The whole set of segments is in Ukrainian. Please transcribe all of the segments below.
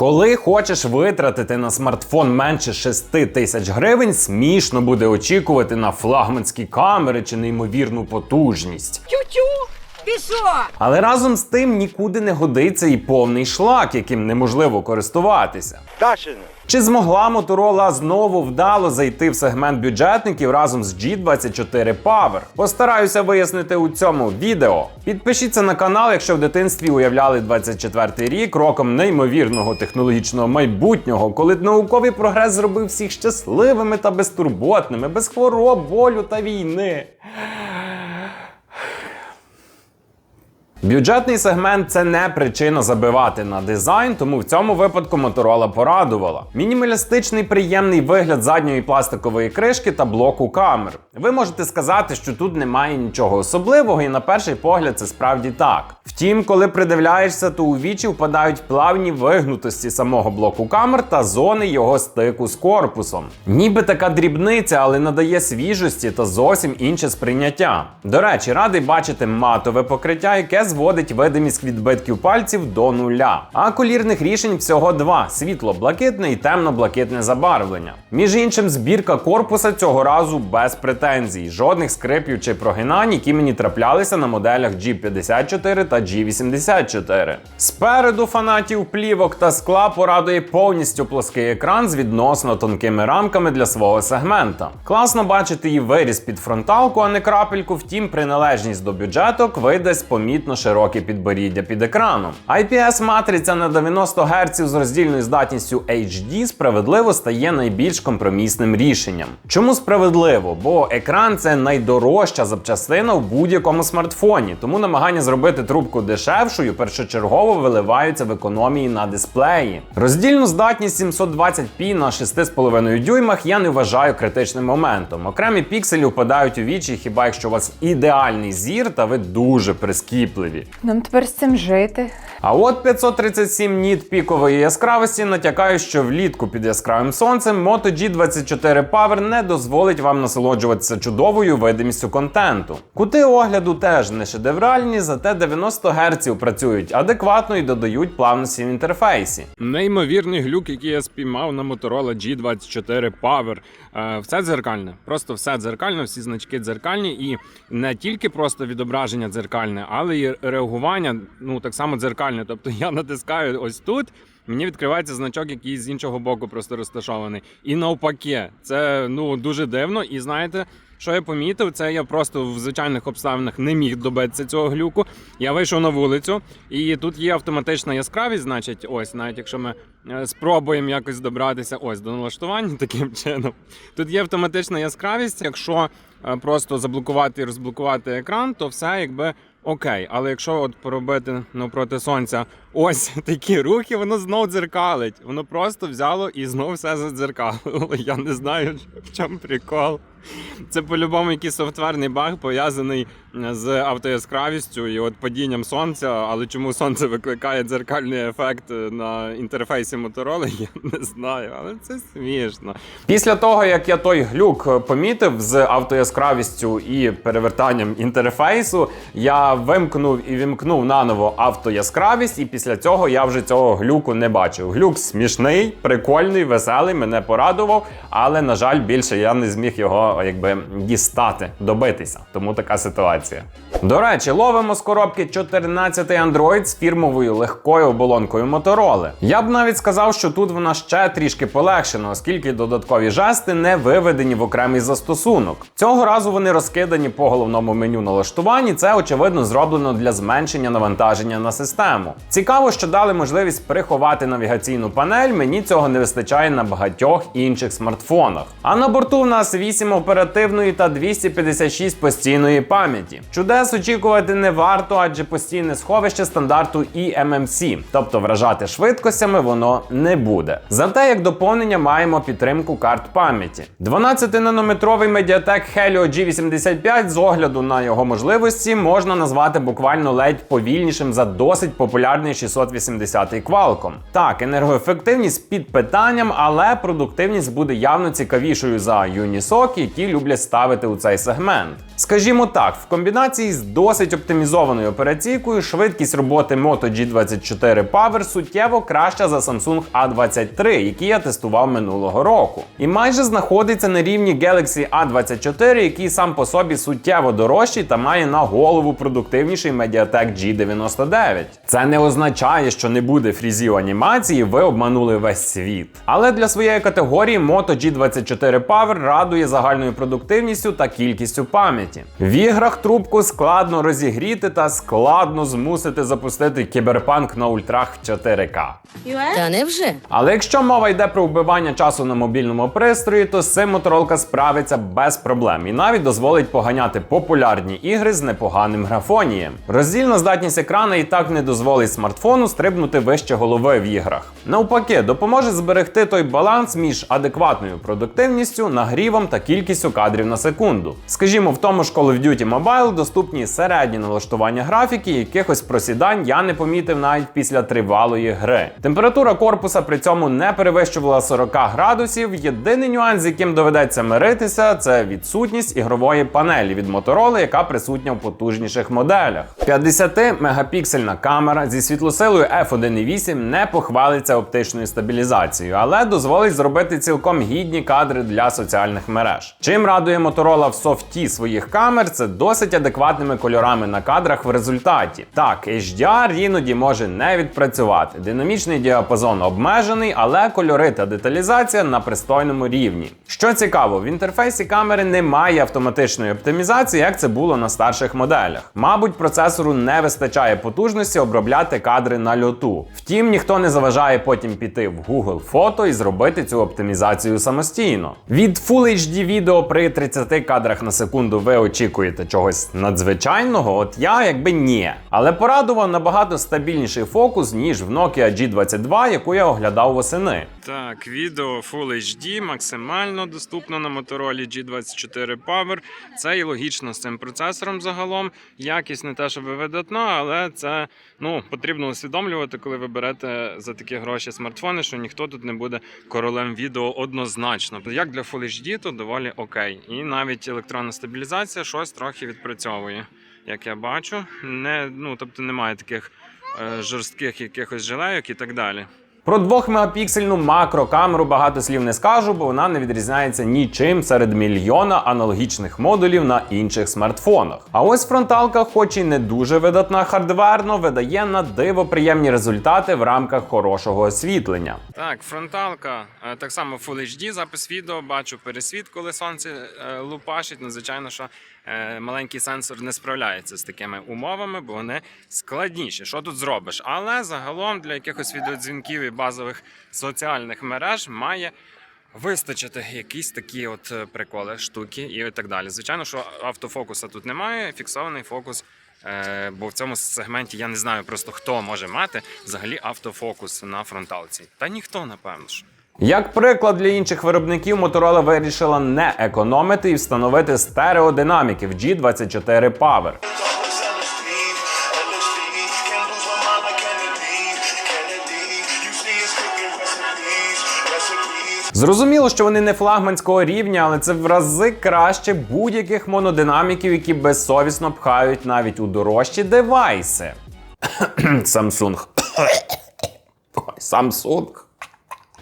Коли хочеш витратити на смартфон менше 6 тисяч гривень, смішно буде очікувати на флагманські камери чи неймовірну потужність. Тю-тю! Але разом з тим нікуди не годиться і повний шлак, яким неможливо користуватися. Дашина. Чи змогла Моторола знову вдало зайти в сегмент бюджетників разом з G24 Power? Постараюся вияснити у цьому відео. Підпишіться на канал, якщо в дитинстві уявляли 24 рік роком неймовірного технологічного майбутнього, коли науковий прогрес зробив всіх щасливими та безтурботними, без хвороб, болю та війни. Бюджетний сегмент це не причина забивати на дизайн, тому в цьому випадку Motorola порадувала. Мінімалістичний приємний вигляд задньої пластикової кришки та блоку камер. Ви можете сказати, що тут немає нічого особливого, і на перший погляд це справді так. Втім, коли придивляєшся, то у вічі впадають плавні вигнутості самого блоку камер та зони його стику з корпусом. Ніби така дрібниця, але надає свіжості та зовсім інше сприйняття. До речі, радий бачити матове покриття, яке зводить видимість відбитків пальців до нуля. А колірних рішень всього два: світло-блакитне і темно-блакитне забарвлення. Між іншим, збірка корпуса цього разу без претензій, жодних скрипів чи прогинань, які мені траплялися на моделях G54 та G84. Спереду фанатів плівок та скла порадує повністю плоский екран з відносно тонкими рамками для свого сегмента. Класно бачити і виріз під фронталку, а не крапельку, втім, приналежність до бюджеток видасть помітно широке підборіддя під екраном. IPS матриця на 90 Гц з роздільною здатністю HD справедливо стає найбільш компромісним рішенням. Чому справедливо? Бо екран це найдорожча запчастина в будь-якому смартфоні, тому намагання зробити трубку дешевшою першочергово виливаються в економії на дисплеї. Роздільну здатність 720p на 6,5 дюймах я не вважаю критичним моментом. Окремі пікселі впадають у вічі, хіба якщо у вас ідеальний зір та ви дуже прискіпливі. Нам тепер з цим жити. А от 537 ніт пікової яскравості натякає, що влітку під яскравим сонцем Moto G24 Power не дозволить вам насолоджуватися чудовою видимістю контенту. Кути огляду теж не шедевральні, зате 90 Гц працюють адекватно і додають плавності в інтерфейсі. Неймовірний глюк, який я спіймав на Motorola G24 Power. Е, Все дзеркальне, просто все дзеркальне, всі значки дзеркальні, і не тільки просто відображення дзеркальне, але й реагування ну так само дзеркальне. Тобто я натискаю ось тут. Мені відкривається значок, який з іншого боку просто розташований. І навпаки, це ну дуже дивно. І знаєте, що я помітив? Це я просто в звичайних обставинах не міг добитися цього глюку. Я вийшов на вулицю, і тут є автоматична яскравість. Значить, ось, навіть якщо ми е, спробуємо якось добратися ось до налаштування таким чином. Тут є автоматична яскравість. Якщо е, просто заблокувати і розблокувати екран, то все якби. Окей, але якщо от поробити навпроти сонця ось такі рухи, воно знов дзеркалить. Воно просто взяло і знов все задзеркалило. Я не знаю, в чому прикол. Це по-любому якийсь софтверний баг пов'язаний е, з автояскравістю і от падінням сонця. Але чому сонце викликає дзеркальний ефект е, на інтерфейсі Motorola, я не знаю, але це смішно. Після того, як я той глюк помітив з автояскравістю і перевертанням інтерфейсу, я вимкнув і вімкнув наново автояскравість, і після цього я вже цього глюку не бачив. Глюк смішний, прикольний, веселий, мене порадував, але, на жаль, більше я не зміг його якби дістати, добитися. Тому така ситуація. До речі, ловимо з коробки 14 Android з фірмовою легкою оболонкою Motorola. Я б навіть сказав, що тут вона ще трішки полегшена, оскільки додаткові жести не виведені в окремий застосунок. Цього разу вони розкидані по головному меню налаштувань, і це очевидно зроблено для зменшення навантаження на систему. Цікаво, що дали можливість приховати навігаційну панель. Мені цього не вистачає на багатьох інших смартфонах. А на борту в нас 8 оперативної та 256 постійної пам'яті. Чудес очікувати не варто, адже постійне сховище стандарту eMMC, тобто вражати швидкостями воно не буде. Зате як доповнення маємо підтримку карт пам'яті. 12-нанометровий Mediatek Helio G85 з огляду на його можливості можна назвати буквально ледь повільнішим за досить популярний 680 Qualcomm. Так, енергоефективність під питанням, але продуктивність буде явно цікавішою за Unisoc, які люблять ставити у цей сегмент. Скажімо так, в комбінації з досить оптимізованою операційкою швидкість роботи Moto G24 Power суттєво краща за Samsung A23, який я тестував минулого року. І майже знаходиться на рівні Galaxy A24, який сам по собі суттєво дорожчий та має на голову продуктивніший Mediatek G99. Це не означає, що не буде фрізів анімації, ви обманули весь світ. Але для своєї категорії Moto G24 Power радує загальною продуктивністю та кількістю пам'яті. В іграх трубку складно розігріти та складно змусити запустити кіберпанк на ультрах в 4К. Та невже? Але якщо мова йде про вбивання часу на мобільному пристрої, то з цим Motorola справиться без проблем і навіть дозволить поганяти популярні ігри з непоганим графонієм. Роздільна здатність екрана і так не дозволить смартфону стрибнути вище голови в іграх. Навпаки, допоможе зберегти той баланс між адекватною продуктивністю, нагрівом та кількістю кадрів на секунду. Скажімо, в тому ж Call of Duty Mobile доступні середні налаштування графіки, якихось просідань я не помітив навіть після тривалої гри. Температура корпуса при цьому не перевищувала 40 градусів. Єдиний нюанс, з яким доведеться миритися, це відсутність ігрової панелі від Motorola, яка присутня в потужніших моделях. 50-мегапіксельна камера зі світлосилою f1.8 не похвалиться оптичною стабілізацією, але дозволить зробити цілком гідні кадри для соціальних мереж. Чим радує Motorola в софті своїх камер, це досить адекватними кольорами на кадрах в результаті. Так, HDR іноді може не відпрацювати. Динамічний діапазон обмежений, але кольори та деталізація на пристойному рівні. Що цікаво, в інтерфейсі камери немає автоматичної оптимізації, як це було на старших моделях. Мабуть, процесору не вистачає потужності обробляти кадри на льоту. Втім, ніхто не заважає потім піти в Google фото і зробити цю оптимізацію самостійно. Від Full HD відео при 30 кадрах на секунду ви очікуєте чогось надзвичайного, от я якби ні. Але порадував набагато стабільніший фокус, ніж в Nokia G22, яку я оглядав восени. Так, відео Full HD максимально доступно на Motorola G24 Power. Це і логічно з цим процесором загалом. Якість не те, щоб видатна, але це ну, потрібно усвідомлювати, коли ви берете за такі гроші смартфони, що ніхто тут не буде королем відео однозначно. Як для Full HD, то доволі окей. І навіть електронна стабілізація щось трохи відпрацьовує. Як я бачу, не, ну, тобто немає таких е, жорстких якихось жилейок і так далі. Про 2-мегапіксельну макрокамеру багато слів не скажу, бо вона не відрізняється нічим серед мільйона аналогічних модулів на інших смартфонах. А ось фронталка, хоч і не дуже видатна хардверно, видає на диво приємні результати в рамках хорошого освітлення. Так, фронталка, е, так само Full HD, запис відео, бачу пересвіт, коли сонце е, лупашить. Ну, звичайно, що е, маленький сенсор не справляється з такими умовами, бо вони складніші. Що тут зробиш? Але загалом для якихось відеодзвінків базових соціальних мереж має. Вистачити якісь такі от е, приколи, штуки і так далі. Звичайно, що автофокуса тут немає, фіксований фокус. Е, бо в цьому сегменті я не знаю просто хто може мати взагалі автофокус на фронталці. Та ніхто, напевно. ж. Як приклад для інших виробників, Motorola вирішила не економити і встановити стереодинаміки в G24 Power. Зрозуміло, що вони не флагманського рівня, але це в рази краще будь-яких монодинаміків, які безсовісно пхають навіть у дорожчі девайси. Samsung. Samsung.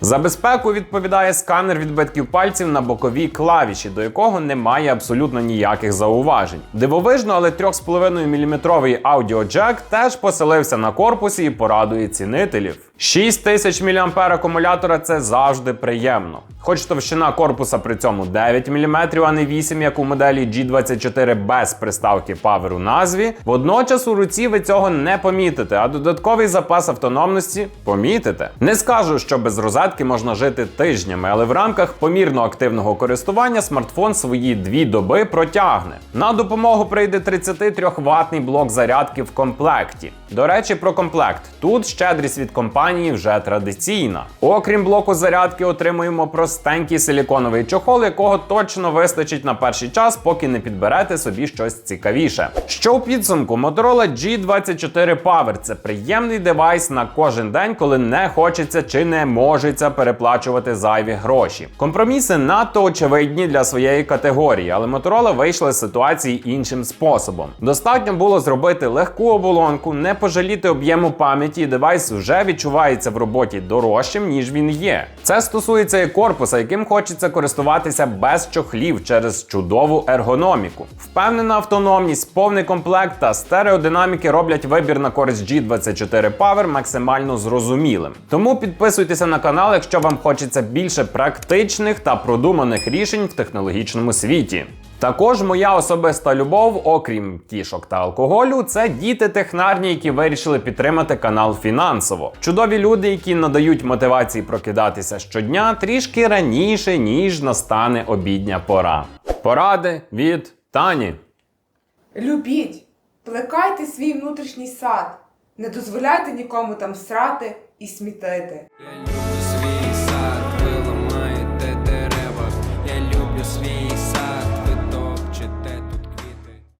За безпеку відповідає сканер відбитків пальців на боковій клавіші, до якого немає абсолютно ніяких зауважень. Дивовижно, але 3,5 мм аудіоджек теж поселився на корпусі і порадує цінителів. 6000 мА акумулятора це завжди приємно. Хоч товщина корпуса при цьому 9 мм, а не 8, як у моделі G24 без приставки Power у назві, водночас у руці ви цього не помітите, а додатковий запас автономності помітите. Не скажу, що без розетки можна жити тижнями, але в рамках помірно активного користування смартфон свої дві доби протягне. На допомогу прийде 33 ватний блок зарядки в комплекті. До речі, про комплект. Тут щедрість від компанії Данії вже традиційна. Окрім блоку зарядки, отримуємо простенький силіконовий чохол, якого точно вистачить на перший час, поки не підберете собі щось цікавіше. Що у підсумку, Motorola G24 Power це приємний девайс на кожен день, коли не хочеться чи не можеться переплачувати зайві гроші. Компроміси надто очевидні для своєї категорії, але Motorola вийшла з ситуації іншим способом. Достатньо було зробити легку оболонку, не пожаліти об'єму пам'яті, і девайс вже відчувається в роботі дорожчим, ніж він є. Це стосується і корпуса, яким хочеться користуватися без чохлів через чудову ергономіку. Впевнена автономність, повний комплект та стереодинаміки роблять вибір на користь G24 Power максимально зрозумілим. Тому підписуйтеся на канал, якщо вам хочеться більше практичних та продуманих рішень в технологічному світі. Також моя особиста любов, окрім кішок та алкоголю, це діти технарні, які вирішили підтримати канал фінансово. Чудові люди, які надають мотивації прокидатися щодня трішки раніше, ніж настане обідня пора. Поради від Тані. Любіть, плекайте свій внутрішній сад, не дозволяйте нікому там срати і смітити.